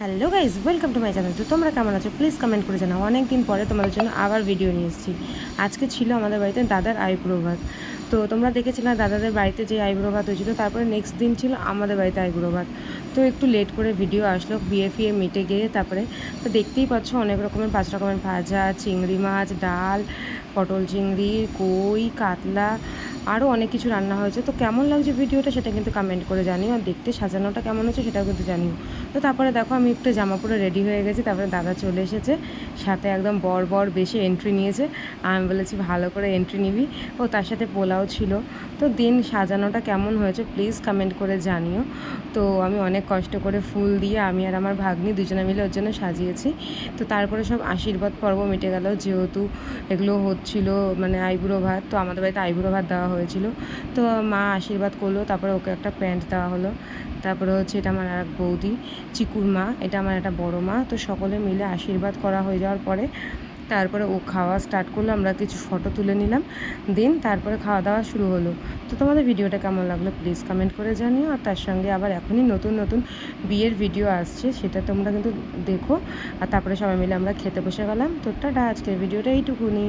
Hello guys welcome to my channel তো তোমরা কেমন আছো? প্লিজ কমেন্ট করে জানাও। অনেক দিন পরে তোমাদের জন্য আবার ভিডিও নিয়ে এসেছি। আজকে ছিল আমাদের বাড়িতে দাদার আইব্রো ভাত তো তোমরা দেখেছিলে দাদাদের বাড়িতে যে আইব্রো ভাত হয়েছিল, তারপরে নেক্সট দিন ছিল আমাদের বাড়িতে আইব্রো ভাত তো একটু লেট করে ভিডিও আসলো বিয়ে ফিয়ে মিটে গিয়ে তারপরে তো দেখতেই পাচ্ছ অনেক রকমের, পাঁচ রকমের ভাজা, চিংড়ি মাছ, ডাল, পটল চিংড়ি, কই, কাতলা আরও অনেক কিছু রান্না হয়েছে। তো কেমন লাগছে ভিডিওটা সেটা কিন্তু কমেন্ট করে জানিও। আর দেখতে সাজানোটা কেমন হচ্ছে সেটাও কিন্তু জানিও। তো তারপরে দেখো, আমি একটু জামা পরে রেডি হয়ে গেছি। তারপরে দাদা চলে এসেছে। সাথে একদম বর বর বেশি এন্ট্রি নিয়েছে। আমি বলেছি, ভালো করে এন্ট্রি নিবি। ও তার সাথে পোলাও ছিল। তো দিন সাজানোটা কেমন হয়েছে প্লিজ কমেন্ট করে জানিও। তো আমি অনেক কষ্ট করে ফুল দিয়ে আমি আর আমার ভাগ্নি দুজনে মিলে ওর জন্য সাজিয়েছি। তো তারপরে সব আশীর্বাদ পর্ব মিটে গেল। যেহেতু এগুলো হচ্ছিল মানে আইবুড়ো ভাত, তো আমাদের বাড়িতে আইবুড়ো ভাত দেওয়া হয়েছিল। তো মা আশীর্বাদ করল, তারপরে ওকে একটা প্যান্ট দেওয়া হলো। তারপরে হচ্ছে এটা আমার এক বৌদি, চিকুর মা। এটা আমার একটা বড় মা। তো সকলে মিলে আশীর্বাদ করা হয়ে যাওয়ার পরে তারপরে ও খাওয়া স্টার্ট করল। আমরা কিছু ফটো তুলে নিলাম। দিন তারপরে খাওয়া দাওয়া শুরু হলো। তো তোমাদের ভিডিওটা কেমন লাগল প্লিজ কমেন্ট করে জানিও। আর তার সঙ্গে আবার এখনই নতুন নতুন বিয়ের ভিডিও আসছে, সেটা তোমরা কিন্তু দেখো। আর তারপরে সবাই মিলে আমরা খেতে বসে গেলাম। তো টাটা, আজকের ভিডিওটা এইটুকুনি।